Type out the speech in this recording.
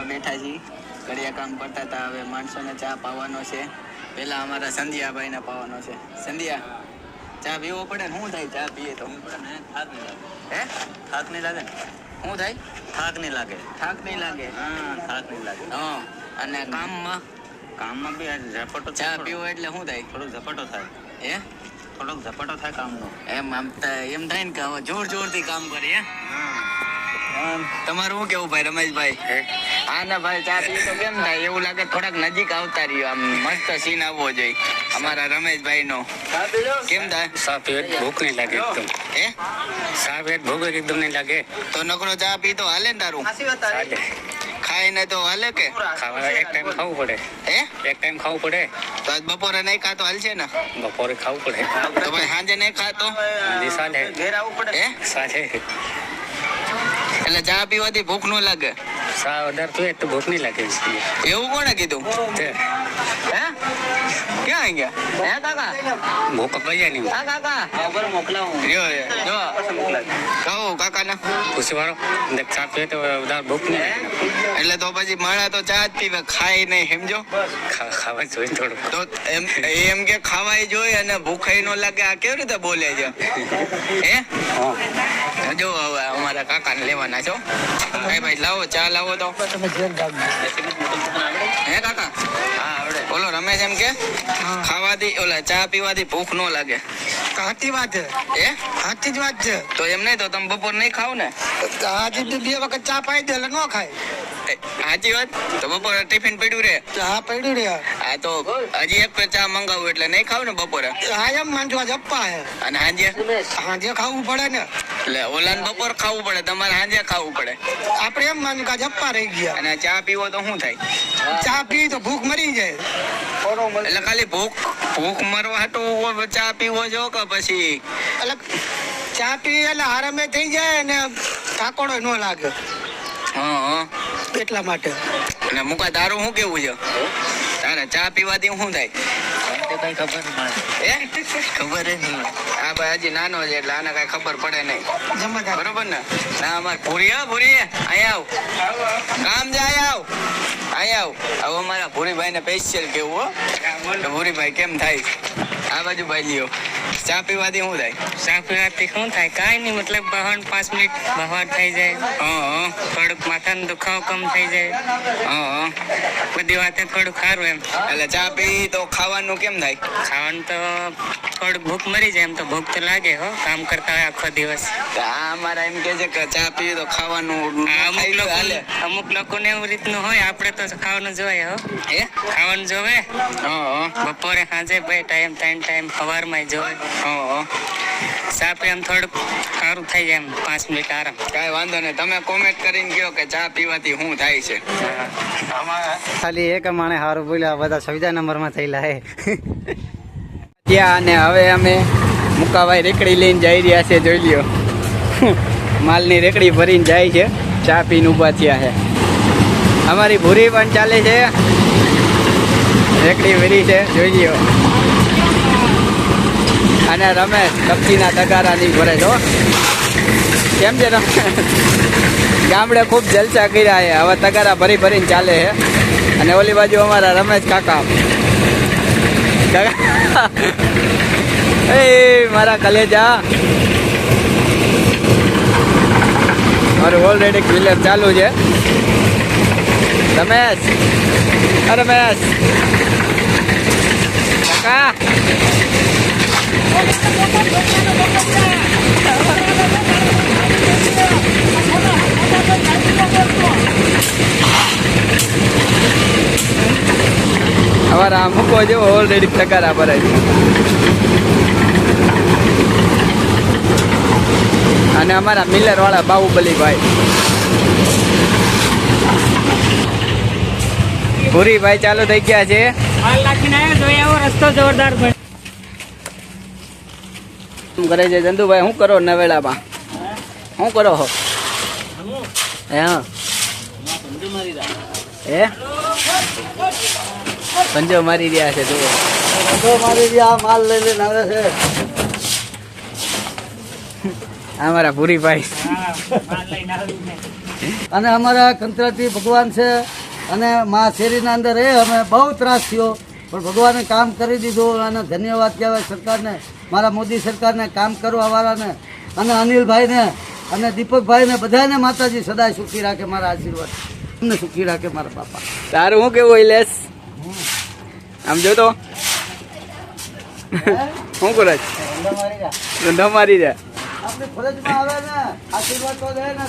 બેઠા છીએ ઘડિયા કામ કરતા હતા. હવે માણસોને ચા પાવાનો છે. પહેલા અમારા સંધ્યાભાઈને પાવાનો છે. સંધ્યા ચા પીવો પડે ને? શું થાય ચા પીએ તો? થાક નહીં લાગે. હે? થાક નહીં લાગે શું થાય? થાક નહીં લાગે. થાક નહીં લાગે? હા થાક નહીં લાગે. હા અને કામમાં? કામમાં બી ઝપટો ચા પીવો એટલે શું થાય? થોડોક ઝપટો થાય. હે? થોડોક ઝપટો થાય કામનો. એમ આમ એમ થાય ને કે હવે જોર જોરથી કામ કરીએ. તમારું શું કેવું ભાઈ રમેશભાઈ? હા? ના ભાઈ ચા પી તો કેમ થાય? એવું લાગે થોડાક નજીક આવતા રહ્યો. આમ મસ્ત સીન આવવો જોઈએ. અમારા રમેશભાઈ નો કેમ થાય? સાફ પેટ ભૂખ નહીં લાગે એકદમ. હે? સાફ પેટ ભૂખ એકદમ નહીં લાગે. તો નકરો ચા પી તો હાલે ને તારું? ખાઈને તો હાલે કે? ખાવા એક ટાઈમ ખાવું પડે. હે? એક ટાઈમ ખાવું પડે. તો આજ બપોરે નહીં ખાતો હાલશે ને? બપોરે ખાવું પડે. તો ભાઈ સાંજે નહીં ખાતો? સાંજે. ઘેર આવવું પડે. હે? ચાલે એટલે ચા પીવાથી ભૂખ ન લાગે. ચા વધારે તો ભૂખ નહીં લાગે. એવું કોણે કીધું? ક્યાં ગયા? હે કાકા? ભૂખ કયા નહીં હા કાકા. ખબર મોકલાવું. છે. જો કાકા કાકાને. ખુશી વાળો દેખ પીએ તો વધારે ભૂખ નહીં એટલે તો પછી માણા તો ચા જ પીવે ખાય નહીં સમજો? ખાવા જોઈએ થોડું તો એમ એમ કે ખાવાય જોઈએ અને ભૂખાઈ ન લાગે આ કેવી રીતે બોલે છે? હે? હા. જો હવે અમારા કાકાને લેવાના છો ભાઈ ભાઈ લાવો ચા લાવો તો. તમે કાકા આવડે ઓલો જેમ કે? ખાવાથી ઓલા ચા પીવાથી ભૂખ ન લાગે. સાચી વાત છે. એ સાચી જ વાત છે. તો એમ નહીં તો તમે બપોર નહીં ખાવ ને? આજે બે વખત ચા પાઈ દે એટલે ન ખાય. સાચી વાત? તો બપોરે ટિફિન પડ્યું રે. ચા પડ્યું રે. આ તો હજી એક ચા મંગાવું એટલે નહીં ખાવ ને બપોરે? હા એમ માનજો આજ અપ્પા હે. અને હાંજે? હાંજે ખાવું પડે ને. એટલે ઓલા બપોર ખાવું પડે તમારે હાંજે ખાવું પડે. આપણે એમ માન્યું કે આજ અપ્પા રહી ગયા. અને ચા પીવો તો શું થાય? ચા પી તો ભૂખ મરી જાય. એટલે ખાલી ભૂખ ભૂખ મરવા હાટું ચા પીવો જો કે પછી? એટલે ચા પી એટલે આરામે થઈ જાય ને કાકોડો ન લાગે. હા હા. એટલા માટે. અને મુકા તારું શું કેવું છે? તારે ચા પીવાથી શું થાય? કઈ ખબર હે? ખબર જ નહીં આ ભાઈ હજી નાનો છે એટલે આને કઈ ખબર પડે નહીં. બરોબર ને? ના અમાર ભૂરી હા ભૂરી. અહીંયા આવ. કામ જાય આવ. અહીંયા આવ. હવે અમારા ભૂરીભાઈ ને સ્પેશિયલ કેવું હો. ભૂરીભાઈ કેમ થાય? આ બાજુ ભાઈ લ્યો. ચા પીવાથી શું થાય? ચા પીવાથી શું થાય? કાંઈ નહીં મતલબ બહાર પાંચ મિનિટ બહાર થઈ જાય. હા હા. થોડુંક માથાનો દુખાવો કમ થઈ જાય. હા હા. બધી વાતે થોડું સારું એમ. એટલે ચા પી તો ખાવાનું કેમ થાય? ખાવાનું તો થોડુંક ભૂખ મરી જાય એમ તો ભૂખ તો લાગે હો. કામ કરતા હોય આખો દિવસ. આ અમારા એમ કે છે કે ચા પીએ તો ખાવાનું અમુક લોકો અમુક લોકોને એવું રીતનું હોય આપણે તો ખાવાનું જોઈએ હો. એ ખાવાનું જોવે? હા હા. બપોરે સાંજે બે ટાઈમ ત્રણ ટાઈમ સવારમાં જોવે. હા ચા પી એમ થોડુંક સારું થઈ જાય એમ પાંચ મિનિટ આરામ. કાંઈ વાંધો નહીં. તમે કોમેન્ટ કરીને કહો કે ચા પીવાથી શું થાય છે. ખાલી એક માણે સારું બોલ્યા બધા સવિતા નંબરમાં થયેલા હે. ત્યાં અને હવે અમે મુકાભાઈ રેકડી લઈને જઈ રહ્યા છે જોઈ લ્યો. માલની રેકડી ભરીને જાય છે ચા પીને ઊભા થયા છે. અમારી ભૂરી પણ ચાલે છે. રેકડી ભરી છે જોઈ લ્યો. અને રમેશ કપચીના તગારા નહીં ભરે છો કેમ છે ગામડે ખૂબ જલસા કર્યા છે. હવે તગારા ભરી ભરીને ચાલે છે. અને ઓલી બાજુ અમારા રમેશ કાકા. એ મારા કલેજા. મારું ઓલરેડી ક્લિયર ચાલુ છે. રમેશ. રમેશ. કાકા. અમારા મૂકો કોઈ ઓલરેડી ટકારા ભરાય અને અમારા મિલર વાળા બાહુબલીભાઈ. ભાઈ ભાઈ ચાલુ થઈ ગયા છે. રસ્તો જોરદાર શું કરે છે ચંદુભાઈ શું કરો નવેડામાં શું કરો હો? હે હા. પંજો મારી રહ્યા છે જુઓ. મારી આ માલ લઈ લઈને આવે છે. અમારા પૂરી ભાઈ. અને અમારા કંત્રાતી ભગવાન છે અને મા શેરીના અંદર એ અમે બહુ ત્રાસ થયો. પણ ભગવાને કામ કરી દીધું અને ધન્યવાદ કહેવાય સરકારને. મારા મોદી સરકારને કામ કરવા વાળાને અને અનિલભાઈને અને દીપકભાઈને બધાને માતાજી સદાય સુખી રાખે મારા આશીર્વાદ. અમને સુખી રાખે મારા બાપા. તારું શું કેવું ઇલેશ આમ જો તો. શું કરે છે ધંધા મારી જાય આપણે ફરજમાં આવે ને આશીર્વાદ તો દે ને.